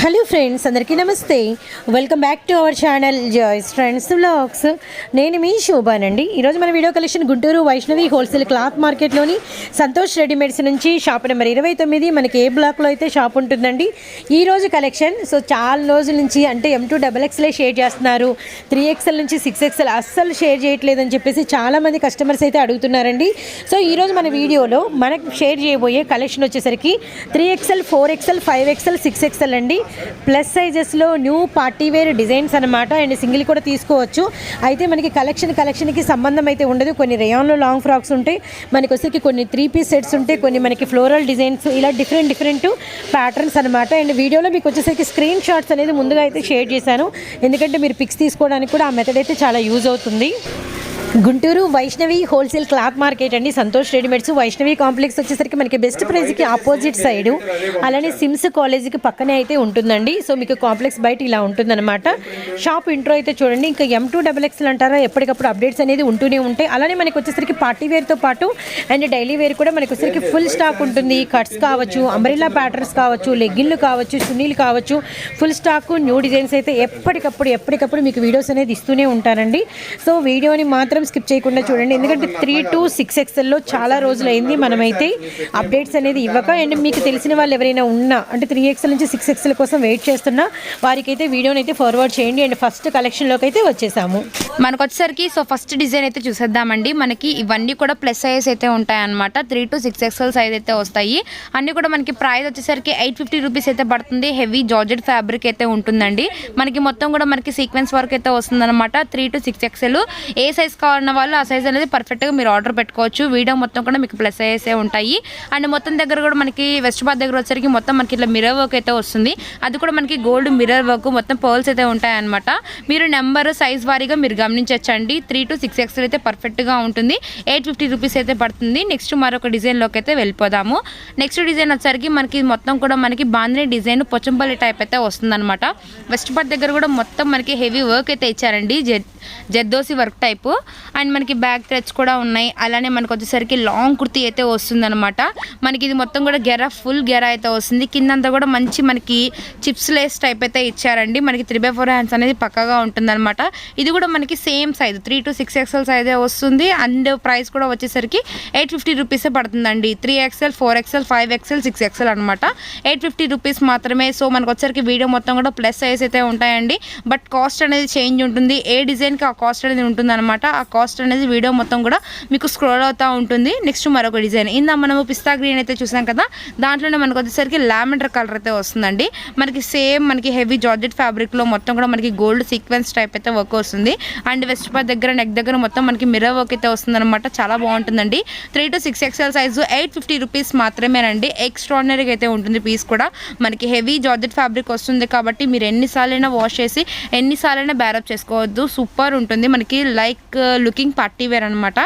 Hello friends అందరికీ నమస్తే. Welcome back to our channel joys friends vlogs నేను మీ శోభానండి. ఈరోజు మన video collection Guntur Vaishnavi wholesale cloth మార్కెట్లోని Santosh readymades నుంచి షాప్ నెంబర్ ఇరవై తొమ్మిది. మనకి ఏ బ్లాక్లో అయితే షాప్ ఉంటుందండి? ఈ రోజు కలెక్షన్ సో చాలా రోజుల నుంచి అంటే ఎం టూ డబల్ ఎక్స్లే షేర్ చేస్తున్నారు. త్రీ ఎక్స్ఎల్ నుంచి సిక్స్ ఎక్స్ఎల్ అస్సలు షేర్ చేయట్లేదని చెప్పేసి చాలామంది కస్టమర్స్ అయితే అడుగుతున్నారండి. సో ఈరోజు మన వీడియోలో మనకు షేర్ చేయబోయే కలెక్షన్ వచ్చేసరికి three XL four XL five XL six XL అండి. ప్లస్ సైజెస్లో న్యూ పార్టీ వేర్ డిజైన్స్ అనమాట అండ్ సింగిల్ కూడా తీసుకోవచ్చు. అయితే మనకి కలెక్షన్ కలెక్షన్కి సంబంధం అయితే ఉండదు. కొన్ని రేయాన్లో లాంగ్ ఫ్రాక్స్ ఉంటాయి. మనకి వచ్చేసి కొన్ని త్రీ పీస్ సెట్స్ ఉంటాయి. కొన్ని మనకి ఫ్లోరల్ డిజైన్స్ ఇలా డిఫరెంట్ డిఫరెంట్ ప్యాటర్న్స్ అనమాట అండ్ వీడియోలో మీకు వచ్చేసరికి స్క్రీన్ షాట్స్ అనేది ముందుగా అయితే షేర్ చేశాను. ఎందుకంటే మీరు పిక్స్ తీసుకోవడానికి కూడా ఆ మెథడ్ అయితే చాలా యూజ్ అవుతుంది. Guntur Vaishnavi wholesale cloth market అండి. సంతోష్ రెడీమేడ్స్ వైష్ణవి కాంప్లెక్స్ వచ్చేసరికి మనకి బెస్ట్ ప్రైస్కి ఆపోజిట్ సైడ్ అలానే సిమ్స్ కాలేజీకి పక్కనే అయితే ఉంటుందండి. సో మీకు కాంప్లెక్స్ బయట ఇలా ఉంటుందన్నమాట. షాప్ ఇంట్రో అయితే చూడండి. ఇంకా ఎం టూ డబల్ ఎక్స్ఎల్ అంటారా? ఎప్పటికప్పుడు అప్డేట్స్ అనేది ఉంటూనే ఉంటాయి. అలానే మనకి వచ్చేసరికి పార్టీ వేర్తో పాటు అండ్ డైలీ వేర్ కూడా మనకి వచ్చేసరికి ఫుల్ స్టాక్ ఉంటుంది. కట్స్ కావచ్చు అంబ్రిల్లా ప్యాటర్న్స్ కావచ్చు లెగ్గిన్లు కావచ్చు చున్నీలు కావచ్చు. ఫుల్ స్టాక్ న్యూ డిజైన్స్ అయితే ఎప్పటికప్పుడు ఎప్పటికప్పుడు మీకు వీడియోస్ అనేది ఇస్తూనే ఉంటారండి. సో వీడియోని మాత్రం స్కిప్ చేయకుండా చూడండి. ఎందుకంటే త్రీ టు సిక్స్ ఎక్స్ఎల్లో చాలా రోజులు అయింది మనమైతే అప్డేట్స్ అనేది ఇవ్వక. అండ్ మీకు తెలిసిన వాళ్ళు ఎవరైనా ఉన్నా అంటే త్రీ ఎక్స్ఎల్ నుంచి సిక్స్ ఎక్స్ఎల్ కోసం వెయిట్ చేస్తున్నా వారికైతే వీడియోని అయితే ఫార్వర్డ్ చేయండి. అండ్ ఫస్ట్ కలెక్షన్లోకి అయితే వచ్చేసాము. మనకు వచ్చేసరికి సో ఫస్ట్ డిజైన్ అయితే చూసేద్దామండి. మనకి ఇవన్నీ కూడా ప్లస్ సైజ్ అయితే ఉంటాయన్నమాట. Three to six XL size అయితే వస్తాయి. అన్నీ కూడా మనకి ప్రైస్ వచ్చేసరికి ఎయిట్ ఫిఫ్టీ రూపీస్ అయితే పడుతుంది. హెవీ జార్జెట్ ఫ్యాబ్రిక్ అయితే ఉంటుందండి. మనకి మొత్తం కూడా మనకి సీక్వెన్స్ వర్క్ అయితే వస్తుంది అనమాట త్రీ టు సిక్స్ ఎక్స్ఎల్ ఏ సైజ్ కావాలన్న వాళ్ళు ఆ సైజ్ అనేది పర్ఫెక్ట్గా మీరు ఆర్డర్ పెట్టుకోవచ్చు. వీడియో మొత్తం కూడా మీకు ప్లస్ అయ్యేసే ఉంటాయి. అండ్ మొత్తం దగ్గర కూడా మనకి వెస్ట్ బాత్ దగ్గర వచ్చేసరికి మొత్తం మనకి ఇట్లా మిర్రర్ వర్క్ అయితే వస్తుంది. అది కూడా మనకి గోల్డ్ మిర్రర్ వర్క్ మొత్తం పర్ల్స్ అయితే ఉంటాయన్నమాట. మీరు నెంబర్ సైజ్ వారీగా మీరు గమనించవచ్చండి త్రీ టు సిక్స్ ఎక్స్ఎల్ అయితే పర్ఫెక్ట్గా ఉంటుంది. ఎయిట్ ఫిఫ్టీ రూపీస్ అయితే పడుతుంది. నెక్స్ట్ మరొక డిజైన్లోకి అయితే వెళ్ళిపోదాము. నెక్స్ట్ డిజైన్ వచ్చేసరికి మనకి మొత్తం కూడా మనకి బాంధిని డిజైన్ పొచ్చంపల్లి టైప్ అయితే వస్తుందన్నమాట. వెస్ట్ పార్ట్ దగ్గర కూడా మొత్తం మనకి హెవీ వర్క్ అయితే ఇచ్చారండి. జెడ్ జెద్దోసి వర్క్ టైపు అండ్ మనకి బ్యాక్ థ్రెడ్స్ కూడా ఉన్నాయి. అలానే మనకు వచ్చేసరికి లాంగ్ కుర్తీ అయితే వస్తుందనమాట మనకి ఇది మొత్తం కూడా గెర ఫుల్ గెర అయితే వస్తుంది. కిందంతా కూడా మంచి మనకి చిప్స్ లేస్ టైప్ అయితే ఇచ్చారండి. మనకి త్రీ బై ఫోర్ హ్యాండ్స్ అనేది పక్కగా ఉంటుందన్నమాట. ఇది కూడా మనకి same size three two six XL సైజే వస్తుంది. అండ్ ప్రైస్ కూడా వచ్చేసరికి ఎయిట్ ఫిఫ్టీ రూపీసే పడుతుందండి. Three XL four XL five XL six XL అనమాట ఎయిట్ ఫిఫ్టీ రూపీస్ మాత్రమే. సో మనకు వచ్చేసరికి వీడియో మొత్తం కూడా ప్లస్ సైజ్ అయితే ఉంటాయండి. బట్ కాస్ట్ అనేది చేంజ్ ఉంటుంది. ఏ డిజైన్కి ఆ కాస్ట్ అనేది ఉంటుంది అనమాట ఆ కాస్ట్ అనేది వీడియో మొత్తం కూడా మీకు స్క్రోల్ అవుతూ ఉంటుంది. నెక్స్ట్ మరొక డిజైన్ ఇందా మనము పిస్తా గ్రీన్ అయితే చూసాం కదా దాంట్లోనే మనకు వచ్చేసరికి లామెండర్ కలర్ అయితే వస్తుందండి. మనకి సేమ్ మనకి హెవీ జార్జెట్ ఫ్యాబ్రిక్లో మొత్తం కూడా మనకి గోల్డ్ సీక్వెన్స్ టైప్ అయితే వర్క్ వస్తుంది. అండ్ వెస్ట్ పార్ట్ దగ్గర నెక్ దగ్గర మొత్తం మనకి మిర్రర్ వర్క్ అయితే వస్తుందన్నమాట. చాలా బాగుంటుందండి. Three to six XL size eight fifty rupees మాత్రమేనండి. ఎక్స్ట్రాడినరీగా అయితే ఉంటుంది పీస్ కూడా. మనకి హెవీ జార్జెట్ ఫ్యాబ్రిక్ వస్తుంది కాబట్టి మీరు ఎన్నిసార్లైనా వాష్ చేసి ఎన్నిసార్లైనా బ్యారప్ చేసుకోవద్దు. సూపర్ ఉంటుంది. మనకి లైక్ లుకింగ్ పార్టీ వేర్ అనమాట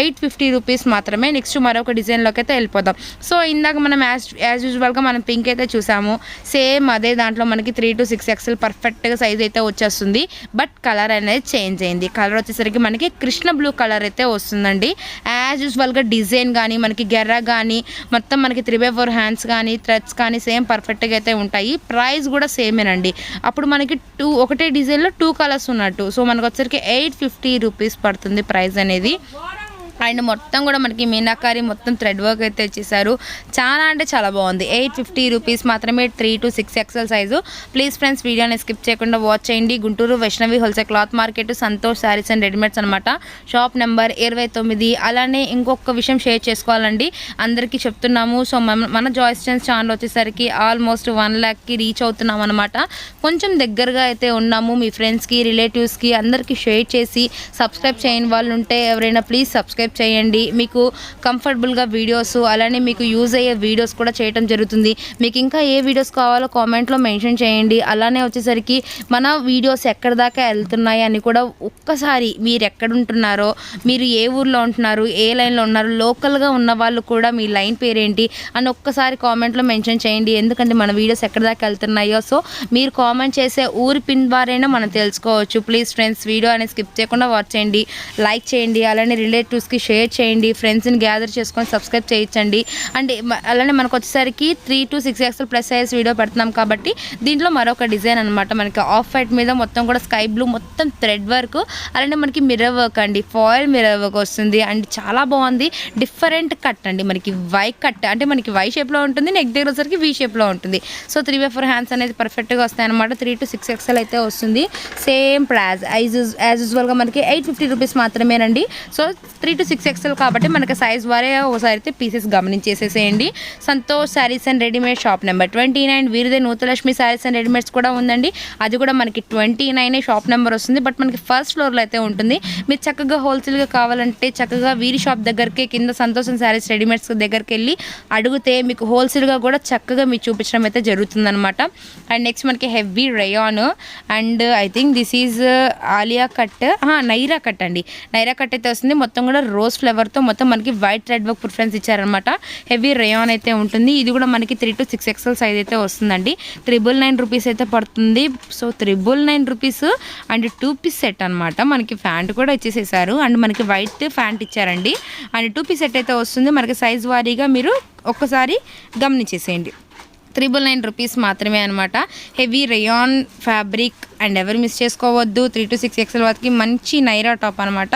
ఎయిట్ ఫిఫ్టీ రూపీస్ మాత్రమే. నెక్స్ట్ మరొక డిజైన్లోకి అయితే వెళ్ళిపోదాం. సో ఇందాక మనం యాజ్ యాజ్ యూజువల్గా మనం పింక్ అయితే చూసాము. సేమ్ అదే దాంట్లో మనకి త్రీ టు సిక్స్ ఎక్స్ఎల్ పర్ఫెక్ట్గా సైజ్ అయితే వచ్చేస్తుంది. బట్ కలర్ అనేది చేంజ్ అయింది. కలర్ వచ్చేసరికి మనకి కృష్ణ బ్లూ కలర్ అయితే వస్తుందండి. యాజ్ యూజువల్గా డిజైన్ కానీ మనకి గెర్ర కానీ మొత్తం మనకి త్రీ బై ఫోర్ హ్యాండ్స్ కానీ థ్రెడ్స్ కానీ సేమ్ పర్ఫెక్ట్గా అయితే ఉంటాయి. ప్రైస్ కూడా సేమేనండి అప్పుడు మనకి టూ ఒకటే డిజైన్లో టూ కలర్స్ ఉన్నట్టు. సో మనకు వచ్చరికి ఎయిట్ ఫిఫ్టీ రూపీస్ పడుతుంది. పడుతుంది ప్రైజ్ అనేది. అండ్ మొత్తం కూడా మనకి మీనాకారి మొత్తం థ్రెడ్ వర్క్ అయితే ఇచ్చేసారు చాలా అంటే చాలా బాగుంది. ఎయిట్ ఫిఫ్టీ రూపీస్ మాత్రమే three to six XL size. Please friends వీడియోని స్కిప్ చేయకుండా వాచ్ చేయండి. Guntur Vaishnavi wholesale cloth market Santosh sarees and readymades అనమాట షాప్ నెంబర్ ఇరవై తొమ్మిది. అలానే ఇంకొక విషయం షేర్ చేసుకోవాలండి. అందరికీ చెప్తున్నాము. సో మన మన జాయిస్ చెన్స్ ఛానల్ వచ్చేసరికి ఆల్మోస్ట్ వన్ ల్యాక్కి రీచ్ అవుతున్నాం అనమాట కొంచెం దగ్గరగా అయితే ఉన్నాము. మీ ఫ్రెండ్స్కి రిలేటివ్స్కి అందరికీ షేర్ చేసి సబ్స్క్రైబ్ చేయని వాళ్ళు ఉంటే ఎవరైనా ప్లీజ్ సబ్స్క్రైబ్ చేయండి. మీకు కంఫర్టబుల్గా వీడియోస్ అలానే మీకు యూజ్ అయ్యే వీడియోస్ కూడా చేయడం జరుగుతుంది. మీకు ఇంకా ఏ వీడియోస్ కావాలో కామెంట్లో మెన్షన్ చేయండి. అలానే వచ్చేసరికి మన వీడియోస్ ఎక్కడి దాకా వెళ్తున్నాయి అని కూడా ఒక్కసారి మీరు ఎక్కడ ఉంటున్నారో మీరు ఏ ఊర్లో ఉంటున్నారు ఏ లైన్లో ఉన్నారు లోకల్గా ఉన్న వాళ్ళు కూడా మీ లైన్ పేరేంటి అని ఒక్కసారి కామెంట్లో మెన్షన్ చేయండి. ఎందుకంటే మన వీడియోస్ ఎక్కడ దాకా వెళ్తున్నాయో సో మీరు కామెంట్ చేసే ఊరి పిన్ ద్వారైనా మనం తెలుసుకోవచ్చు. ప్లీజ్ ఫ్రెండ్స్ వీడియో అనేది స్కిప్ చేయకుండా వాచ్ చేయండి. లైక్ చేయండి. అలానే రిలేటివ్స్కి షేర్ చేయండి ఫ్రెండ్స్ని గ్యాదర్ చేసుకొని సబ్స్క్రైబ్ చేయించండి. అండ్ అలానే మనకు వచ్చేసరికి three to six XL plus size video పెడుతున్నాం కాబట్టి దీంట్లో మరొక డిజైన్ అనమాట మనకి ఆఫ్ వైట్ మీద మొత్తం కూడా స్కై బ్లూ మొత్తం థ్రెడ్ వర్క్ అలానే మనకి మిర్రర్ వర్క్ అండి ఫాయిల్ మిర్రర్ వర్క్ వస్తుంది. అండ్ చాలా బాగుంది. డిఫరెంట్ కట్ అండి. మనకి వై కట్ అంటే మనకి వై షేప్లో ఉంటుంది నెక్ దగ్గర వచ్చేసరికి వీ షేప్లో ఉంటుంది. So three by four hands అనేది పర్ఫెక్ట్గా వస్తాయన్నమాట త్రీ టు సిక్స్ ఎక్స్ఎల్ అయితే వస్తుంది. సేమ్ ప్లాజ్ యాజ్ యాజ్ యూజువల్గా మనకి ఎయిట్ ఫిఫ్టీ రూపీస్ మాత్రమేనండి. So three two six XL కాబట్టి మనకి సైజ్ వారే ఒకసారి అయితే pieces గమనించేసేసేయండి. Santosh sarees and readymade shop number twenty nine వీరిదే నూతలక్ష్మి saris and readymades కూడా ఉందండి. అది కూడా మనకి ట్వంటీ నైన్ షాప్ నెంబర్ వస్తుంది. బట్ మనకి ఫస్ట్ ఫ్లోర్లో అయితే ఉంటుంది. మీరు చక్కగా హోల్సేల్గా కావాలంటే చక్కగా వీరి షాప్ దగ్గరికి కింద సంతోషం శారీస్ రెడీమేడ్స్ దగ్గరికి వెళ్ళి అడిగితే మీకు హోల్సేల్గా కూడా చక్కగా మీరు చూపించడం అయితే జరుగుతుందనమాట అండ్ నెక్స్ట్ మనకి heavy rayon and I think this is Alia cut Naira cut అండి. నైరా కట్ అయితే వస్తుంది. మొత్తం కూడా రోజ్ ఫ్లేవర్తో మొత్తం మనకి వైట్ రెడ్ వర్క్ ప్రిఫరెన్స్ ఇచ్చారనమాట హెవీ రేయాన్ అయితే ఉంటుంది. ఇది కూడా మనకి three to six XL size అయితే వస్తుందండి. త్రిబుల్ నైన్ రూపీస్ అయితే పడుతుంది. So triple nine rupees and two piece set అనమాట మనకి ఫ్యాంట్ కూడా ఇచ్చేసేసారు. అండ్ మనకి వైట్ ఫ్యాంట్ ఇచ్చారండి. అండ్ టూ పీస్ సెట్ అయితే వస్తుంది. మనకి సైజ్ వారీగా మీరు ఒక్కసారి గమనించేసేయండి. త్రిబుల్ నైన్ రూపీస్ మాత్రమే అనమాట హెవీ రేయాన్ ఫ్యాబ్రిక్ అండ్ ఎవరు మిస్ చేసుకోవద్దు. త్రీ టు సిక్స్ ఎక్స్ఎల్ వరకు మంచి నైరా టాప్ అనమాట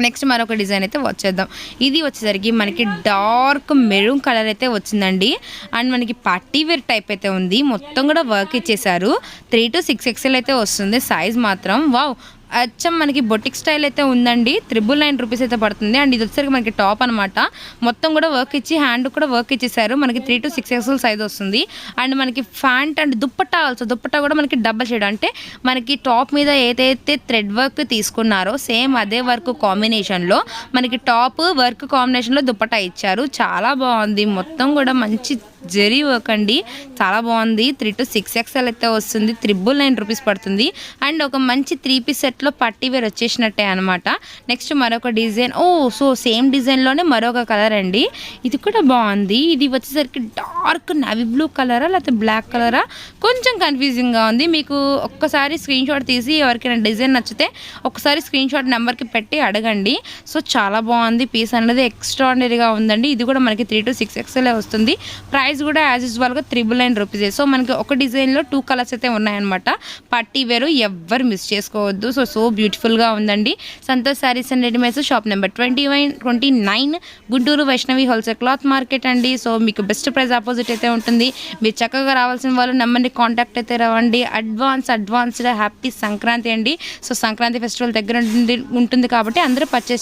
నెక్స్ట్ మరొక డిజైన్ అయితే వచ్చేద్దాం. ఇది వచ్చేసరికి మనకి డార్క్ మెరూన్ కలర్ అయితే వచ్చిందండి. అండ్ మనకి పార్టీ వేర్ టైప్ అయితే ఉంది. మొత్తం కూడా వర్క్ ఇచ్చేసారు త్రీ టు సిక్స్ ఎక్స్ఎల్ అయితే వస్తుంది. సైజ్ మాత్రం. వావ్! అచ్చం మనకి బొటిక్ స్టైల్ అయితే ఉందండి. త్రిబుల్ నైన్ రూపీస్ అయితే పడుతుంది. అండ్ ఇది వచ్చేసరికి మనకి టాప్ అనమాట మొత్తం కూడా వర్క్ ఇచ్చి హ్యాండ్ కూడా వర్క్ ఇచ్చేసారు. మనకి three to six XL size వస్తుంది. అండ్ మనకి pant and dupatta also dupatta కూడా మనకి డబల్ షేడ్ అంటే మనకి టాప్ మీద ఏదైతే థ్రెడ్ వర్క్ తీసుకున్నారో సేమ్ అదే వర్క్ కాంబినేషన్లో మనకి టాప్ వర్క్ కాంబినేషన్లో దుప్పట్టా ఇచ్చారు. చాలా బాగుంది. మొత్తం కూడా మంచి జరీ వర్క్ అండి. చాలా బాగుంది. త్రీ టు సిక్స్ ఎక్స్ఎల్ అయితే వస్తుంది. త్రిబుల్ నైన్ రూపీస్ పడుతుంది. అండ్ ఒక మంచి త్రీ పీస్ సెట్లో పట్టి వేర్ వచ్చేసినట్టే అనమాట నెక్స్ట్ మరొక డిజైన్. ఓ సో సేమ్ డిజైన్లోనే మరొక కలర్ అండి. ఇది కూడా బాగుంది. ఇది వచ్చేసరికి డార్క్ నవీ బ్లూ కలరా లేకపోతే బ్లాక్ కలరా? కొంచెం కన్ఫ్యూజింగ్గా ఉంది. మీకు ఒక్కసారి స్క్రీన్ షాట్ తీసి ఎవరికైనా డిజైన్ నచ్చితే ఒకసారి స్క్రీన్ షాట్ నెంబర్కి పెట్టి అడగండి. సో చాలా బాగుంది. పీస్ అనేది ఎక్స్ట్రాడినరీగా ఉందండి. ఇది కూడా మనకి త్రీ టు సిక్స్ ఎక్స్ఎల్ వస్తుంది. ప్రైస్ కూడా యాజ్ యూజువల్గా త్రిబుల్ నైన్ రూపీస్ సో మనకి ఒక డిజైన్లో టూ కలర్స్ అయితే ఉన్నాయన్నమాట. పట్టీ వేరు ఎవ్వరు మిస్ చేసుకోవద్దు. సో సో బ్యూటిఫుల్గా ఉందండి. Santosh sarees and readymades shop number twenty one twenty nine Guntur Vaishnavi wholesale cloth market అండి. సో మీకు బెస్ట్ ప్రైస్ ఆపోజిట్ అయితే ఉంటుంది. మీరు చక్కగా రావాల్సిన వాళ్ళు నమ్మండి కాంటాక్ట్ అయితే రావండి. అడ్వాన్స్ అడ్వాన్స్డ్ హ్యాపీ సంక్రాంతి అండి. సో సంక్రాంతి ఫెస్టివల్ దగ్గర ఉంటుంది కాబట్టి అందరూ పర్చేస్